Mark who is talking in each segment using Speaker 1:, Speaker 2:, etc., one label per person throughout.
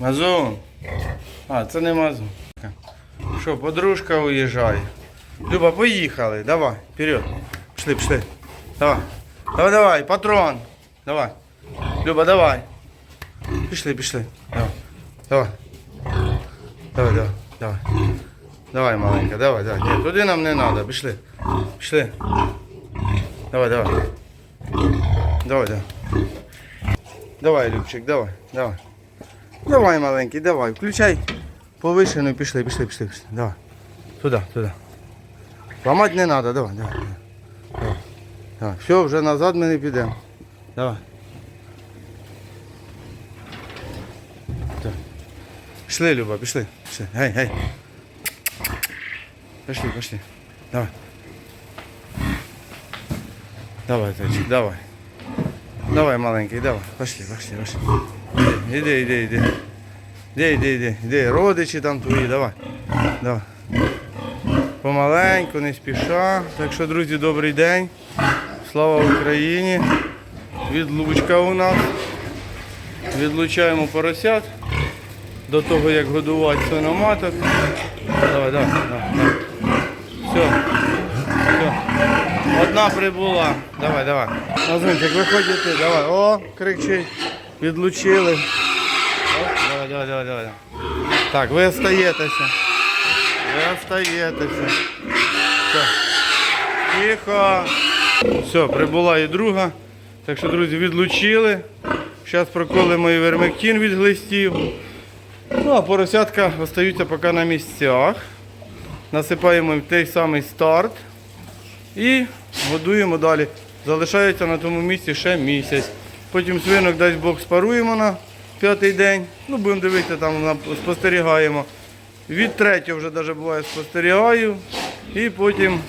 Speaker 1: Мазун. А, це не мазун. Що, подружка уїжджає. Люба, поїхали. Давай, вперед. Пішли, пішли. Давай. Давай, давай, патрон. Давай. Люба, давай. Пішли, пішли. Давай. Давай. Давай, давай, давай. Давай, маленька, давай, давай. Ні, туди нам не треба. Пішли. Пішли. Давай, давай. Давай, давай. Давай, Любчик, давай, давай. Давай, маленький, давай. Включай повишену, пішли, пішли, пішли, пішли. Давай. Туди, туди. Ламати не треба, давай, давай. давай. Давай. Все, вже назад ми не підемо. Давай. Так. Пішли, Люба, пішли. Пішли. Гей, гей. Пішли, пішли. Давай. Давай, Тачик, давай. Давай, маленький, давай. Пошли, пошли, пошли. Іди, іди, іди. Іди, іди, іди, іди. Родичі там твої, давай. Давай. Помаленьку, не спіша. Так що, друзі, добрий день. Слава Україні. Відлучка у нас. Відлучаємо поросят до того, як годувати свиноматок. Давай, давай, давай. давай. Все. Все. Одна прибула. Давай, давай. Назунчик, виходите, давай. О, кричить. Відлучили. Давай, давай, давай, давай. Так, ви остаєтеся. Ви остаєтеся. Все. Тихо. Все, прибула і друга. Так що, друзі, відлучили. Зараз проколимо і вермектин від глистів. Ну, а поросятка остаються поки на місцях. Насипаємо їм той самий старт. І годуємо далі. Залишається на тому місці ще місяць. Потім свинок дасть Бог спаруємо на п'ятий день. Ну, будемо дивитися, там спостерігаємо. Від третього вже навіть буває спостерігаю. І потім,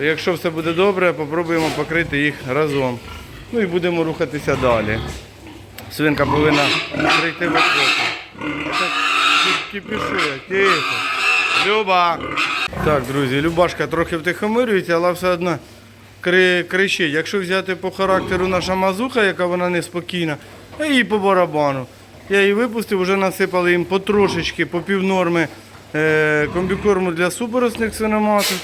Speaker 1: якщо все буде добре, попробуємо покрити їх разом. Ну і будемо рухатися далі. Свинка повинна прийти в охоту. Так, кипішує, тихо. Люба. Так, друзі, Любашка трохи втихомирюється, але все одно кричить. Якщо взяти по характеру наша мазуха, яка вона неспокійна, а їй по барабану. Я її випустив, вже насипали їм потрошечки, по півнорми е, комбікорму для супоросних свиноматок.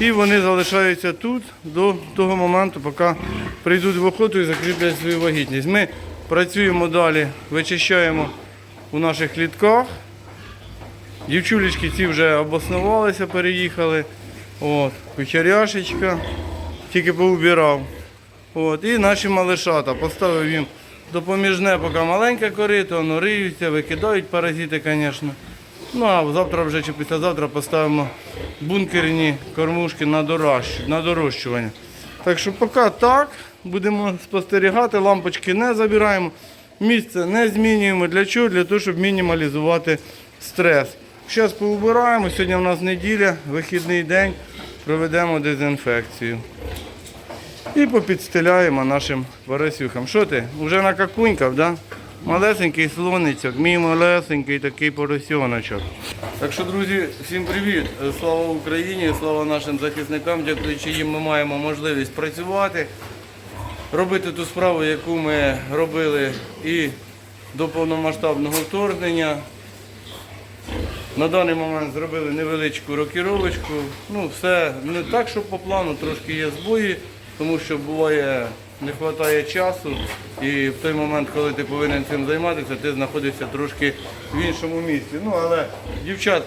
Speaker 1: І вони залишаються тут до того моменту, поки прийдуть в охоту і закріплять свою вагітність. Ми працюємо далі, вичищаємо у наших клітках. Дівчулечки ці вже обоснувалися, переїхали. От, кучеряшечка, тільки поубирав. От, і наші малишата. Поставив їм допоміжне, поки маленьке корито, воно риються, викидають паразити, звісно. Ну а завтра вже чи післязавтра поставимо бункерні кормушки на, дорощування. Так що поки так, будемо спостерігати, лампочки не забираємо, місце не змінюємо. Для чого? Для того, щоб мінімалізувати стрес. Зараз поубираємо, сьогодні у нас неділя, вихідний день, проведемо дезінфекцію. І попідстеляємо нашим поросюхам. Що ти? Вже накакунькав, да? Малесенький слоницьок, мій малесенький такий поросьоночок. Так що, друзі, всім привіт! Слава Україні, слава нашим захисникам, дякуючи їм ми маємо можливість працювати, робити ту справу, яку ми робили і до повномасштабного вторгнення. На даний момент зробили невеличку рокіровочку. Ну, все не так, що по плану, трошки є збої, тому що буває, не вистачає часу. І в той момент, коли ти повинен цим займатися, ти знаходишся трошки в іншому місці. Ну, але дівчат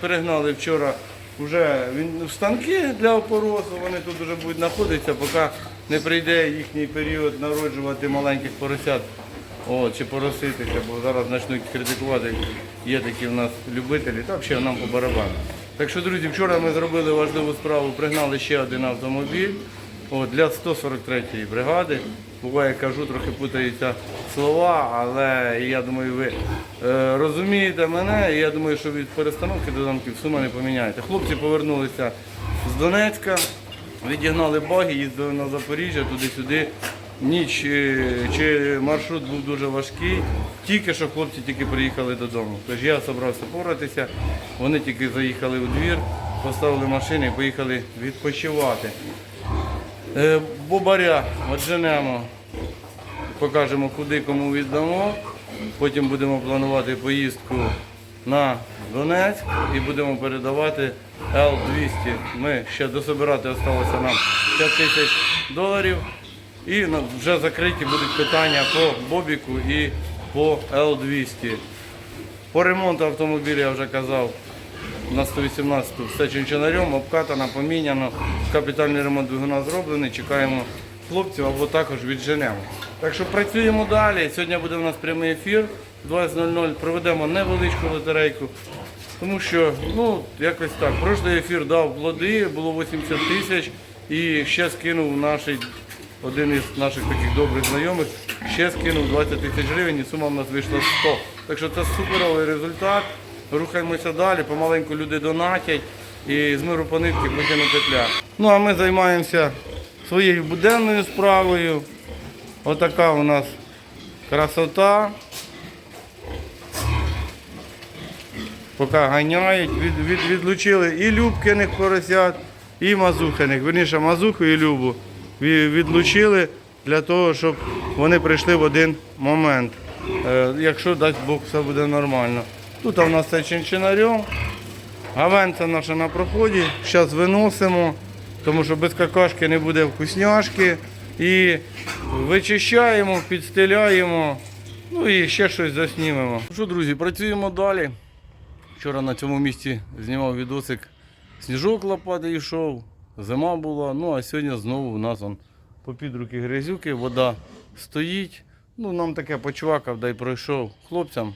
Speaker 1: перегнали вчора вже в- станки для опоросу, вони тут вже будуть знаходитися, поки не прийде їхній період народжувати маленьких поросят. О, чи пороситися, бо зараз почнуть критикувати. Є такі в нас любителі, та взагалі нам по барабану. Так що, друзі, вчора ми зробили важливу справу, пригнали ще один автомобіль о, для 143-ї бригади. Буває, кажу, трохи путаються слова, але я думаю, ви е, розумієте мене, і я думаю, що від перестановки до замків сума не поміняєте. Хлопці повернулися з Донецька, відігнали баги, їздили на Запоріжжя туди-сюди. Ніч е, чи маршрут був дуже важкий, тільки що хлопці тільки приїхали додому. Тож я зібрався поратися, вони тільки заїхали у двір, поставили машини і поїхали відпочивати. Е, Бобаря отженемо, покажемо, куди кому віддамо. Потім будемо планувати поїздку на Донецьк і будемо передавати Л-200. Ми ще дособирати залишилося нам 5 тисяч доларів. І вже закриті будуть питання по Бобіку і по Л-200. По ремонту автомобіля я вже казав, на 118 все чинчинарем, обкатано, поміняно, капітальний ремонт двигуна зроблений, чекаємо хлопців або також відженемо. Так що працюємо далі. Сьогодні буде у нас прямий ефір. 20.00 проведемо невеличку лотерейку. Тому що, ну, якось так. Прошлий ефір дав плоди, було 80 тисяч і ще скинув наш, один із наших таких добрих знайомих, ще скинув 20 тисяч гривень і сума в нас вийшла 100. Так що це суперовий результат. Рухаємося далі, помаленьку люди донатять і з миру по нитки потягну петля. Ну а ми займаємося своєю буденною справою. Отака у нас красота. Поки ганяють, від, від, відлучили і Любкиних поросят, і Мазухиних. Верніше, Мазуху і Любу відлучили для того, щоб вони прийшли в один момент. Е, якщо дасть Бог, все буде нормально. Тут у нас це чинчинарем. Гавенця наша на проході. Зараз виносимо, тому що без какашки не буде вкусняшки. І вичищаємо, підстеляємо, ну і ще щось заснімемо. Що, друзі, працюємо далі. Вчора на цьому місці знімав відосик. Сніжок лопати йшов, зима була. Ну а сьогодні знову у нас он попід руки грязюки, вода стоїть. Ну, нам таке почвакав, да й пройшов. Хлопцям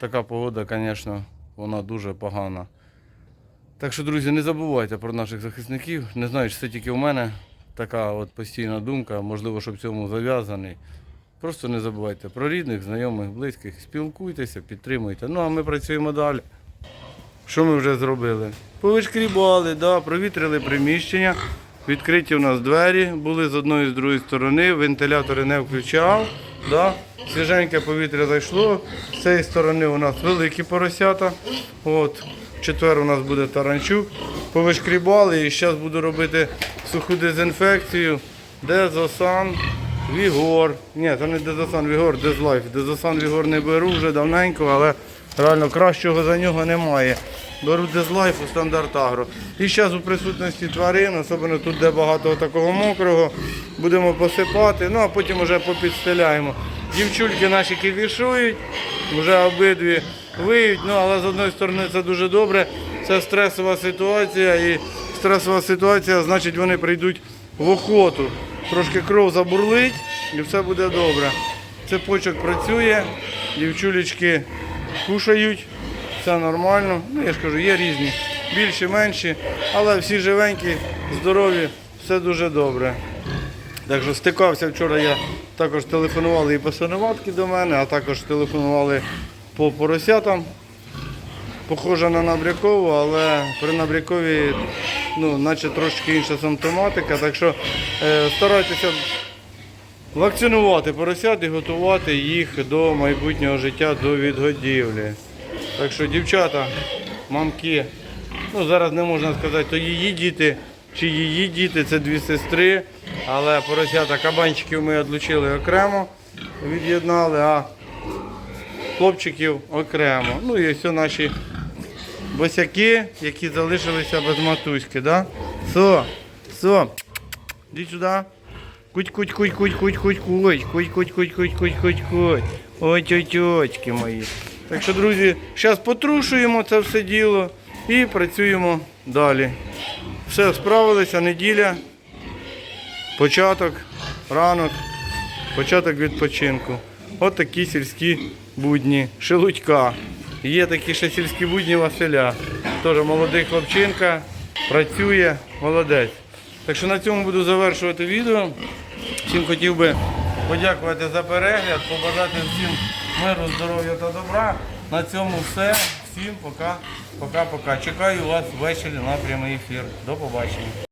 Speaker 1: така погода, звісно, вона дуже погана. Так що, друзі, не забувайте про наших захисників. Не знаю, чи це тільки у мене така от постійна думка, можливо, що в цьому зав'язаний. Просто не забувайте про рідних, знайомих, близьких. Спілкуйтеся, підтримуйте. Ну а ми працюємо далі. Що ми вже зробили? Повишкрібали, да, провітрили приміщення. Відкриті у нас двері були з одної і з другої сторони, вентилятори не включав. Да. Свіженьке повітря зайшло. З цієї сторони у нас великі поросята. От. Четвер у нас буде таранчук. Повишкрібали і зараз буду робити суху дезінфекцію. Дезосан, Вігор. Ні, це не Дезосан Вігор, Дезлайф. Дезосан Вігор не беру вже давненько, але реально кращого за нього немає. Беру Дезлайф у стандарт Агро. І зараз у присутності тварин, особливо тут, де багато такого мокрого, будемо посипати, ну а потім вже попідстеляємо. Дівчульки наші кивішують, вже обидві виють, ну але з одної сторони це дуже добре. Це стресова ситуація і стресова ситуація, значить вони прийдуть в охоту. Трошки кров забурлить і все буде добре. Цепочок працює, дівчулечки кушають, все нормально. Ну я ж кажу, є різні, більші, менші, але всі живенькі, здорові, все дуже добре. Так що стикався вчора, я також телефонували і по свиноматки до мене, а також телефонували по поросятам. Похоже на набрякову, але при набряковій ну, наче трошки інша симптоматика. Так що е, старайтеся вакцинувати поросят і готувати їх до майбутнього життя, до відгодівлі. Так що, дівчата, мамки, ну зараз не можна сказати, то її діти чи її діти, це дві сестри, але поросята кабанчиків ми відлучили окремо, від'єднали, а хлопчиків окремо. Ну і все наші босяки, які залишилися без матуськи, да? Со, со, іди сюди. Куть, куть, куть, куть, куть, куть, куть, куть, куть, куть, куть, куть, куть, куть. Ой, тьотьочки мої. Так що, друзі, зараз потрушуємо це все діло і працюємо далі. Все, справилися, неділя, початок, ранок, початок відпочинку. От такі сільські будні. Шелудька. Є такі ще сільські будні Василя. Теж молодий хлопчинка, працює, молодець. Так що на цьому буду завершувати відео. Всім хотів би подякувати за перегляд, побажати всім миру, здоров'я та добра. На цьому все. Всім пока, пока, пока. Чекаю вас ввечері на прямий ефір. До побачення.